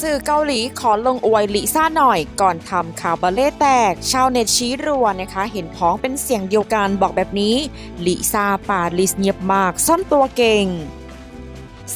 สื่อเกาหลีขอลงอวยลิซ่าหน่อยก่อนทำข่าวบาเล่แตก ชาวเน็ตชี้รัวนะคะ เห็นพ้องเป็นเสียงเดียวกันบอกแบบนี้ลิซ่าปาลิสเงียบมากซ่อนตัวเก่ง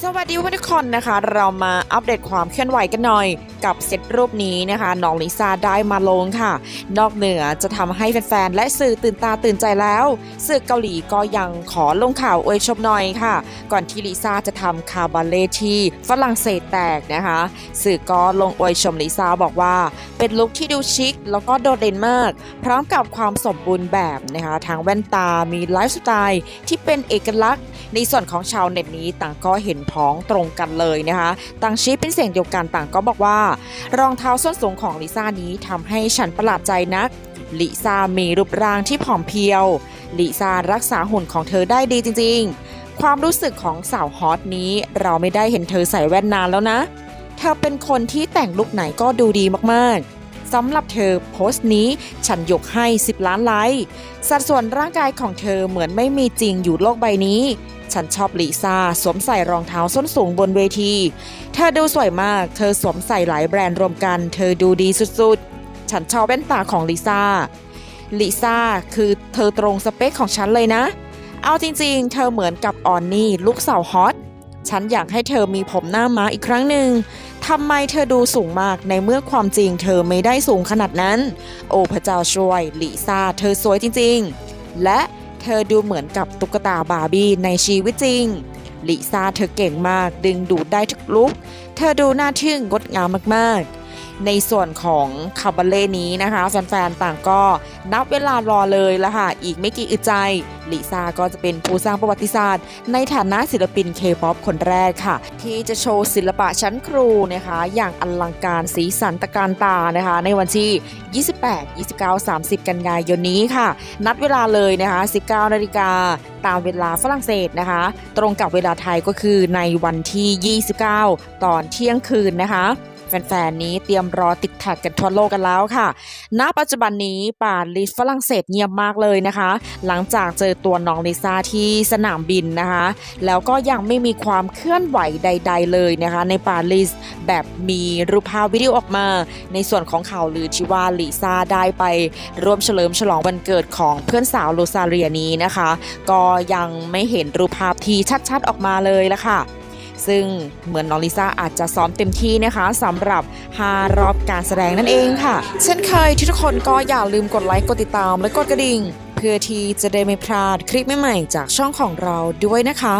สวัสดีทุกคนนะคะ เรามาอัปเดตความเคลื่อนไหวกันหน่อยกับเซตรูปนี้นะคะน้องลิซ่าได้มาลงค่ะ นอกเหนือจะทำให้แฟนๆ และสื่อตื่นตาตื่นใจแล้วสื่อเกาหลีก็ยังขอลงข่าวอวยชมหน่อยค่ะ ก่อนที่ลิซ่าจะทำคาบาเล่ที่ฝรั่งเศสแตกนะคะ สื่อก็ลงอวยชมลิซ่าบอกว่า เป็นลุคที่ดูชิค แล้วก็โดดเด่นมาก พร้อมกับความสมบูรณ์แบบนะคะทางแว่นตามีไลฟ์สไตล์ที่เป็นเอกลักษณ์ ในส่วนของชาวเน็ตนี้ต่างก็เห็นพ้องตรงกันเลยนะคะต่างชี้เป็นเสียงเดียวกันต่างก็บอกว่า รองเท้าส้นสูงของลิซ่านี้ทำให้ฉันประหลาดใจนักลิซ่ามีรูปร่างที่ผอมเพรียวลิซ่ารักษาหุ่นของเธอได้ดีจริง ๆ ความรู้สึกของสาวฮอตนี้เราไม่ได้เห็นเธอใส่แว่นนานแล้วนะ เธอเป็นคนที่แต่งลุคไหนก็ดูดีมากๆ สำหรับเธอโพสต์นี้ฉันยกให้ 10 ล้านไลค์สัดส่วนร่างกายของเธอเหมือนไม่มีจริงอยู่โลกใบนี้ ฉันชอบลิซ่าสวมใส่รองเท้าส้นสูงบนเวที เธอดูสวยมาก เธอสวมใส่หลายแบรนด์รวมกัน เธอดูดีสุดๆ ฉันชอบแว่นตาของลิซ่าลิซ่าคือเธอตรงสเปคของฉันเลยนะ เอาจริงๆ เธอเหมือนกับออนนี่ลูกสาวฮอต ฉันอยากให้เธอมีผมหน้าม้าอีกครั้งหนึ่ง ทำไมเธอดูสูงมากในเมื่อความจริงเธอไม่ได้สูงขนาดนั้น โอ้พระเจ้าช่วยลิซ่าเธอสวยจริง ๆ และเธอดูเหมือนกับตุ๊กตาบาร์บี้ในชีวิตจริงลิซ่าเธอเก่งมากดึงดูดได้ทุกลุก เธอดูน่าทึ่งงดงามมากๆ ในส่วนของคาบาเล่นี้นะคะแฟนๆต่างก็นับเวลารอเลยละค่ะ อีกไม่กี่อึดใจลิซ่าก็จะเป็นผู้สร้างประวัติศาสตร์ ในฐานะศิลปินเคป๊อปคนแรกค่ะ ที่จะโชว์ศิลปะชั้นครูนะคะ อย่างอลังการสีสันตะการตานะคะ ในวันที่ 28 29 30 กันยายนนี้ค่ะ นัดเวลาเลยนะคะ 19 นาฬิกาตามเวลาฝรั่งเศสนะคะ ตรงกับเวลาไทยก็คือในวันที่ 29 ตอนเที่ยงคืนนะคะ แฟนๆนี้เตรียมรอติดแท็กกันทั่วโลกกันแล้วค่ะ ณ ปัจจุบันนี้ป่าลิสฝรั่งเศสเงียบมากเลยนะคะ หลังจากเจอตัวน้องลิซ่าที่สนามบินนะคะ แล้วก็ยังไม่มีความเคลื่อนไหวใด ๆ เลยนะคะ ในปารีสแบบมีรูปภาพวิดีโอออกมา ในส่วนของข่าวลือที่ว่าลิซ่าได้ไปร่วมเฉลิมฉลองวันเกิดของเพื่อนสาวโรซาเรียนี้นะคะ ก็ยังไม่เห็นรูปภาพที่ชัดๆออกมาเลยละค่ะ ซึ่งเหมือนน้องลิซ่าอาจจะซ้อมเต็มที่นะคะสำหรับ 5 รอบการแสดงนั่นเองค่ะ เช่นเคยทุกคนก็อย่าลืมกดไลค์กดติดตามและกดกระดิ่ง เพื่อที่จะได้ไม่พลาดคลิปใหม่ๆจากช่องของเราด้วยนะคะ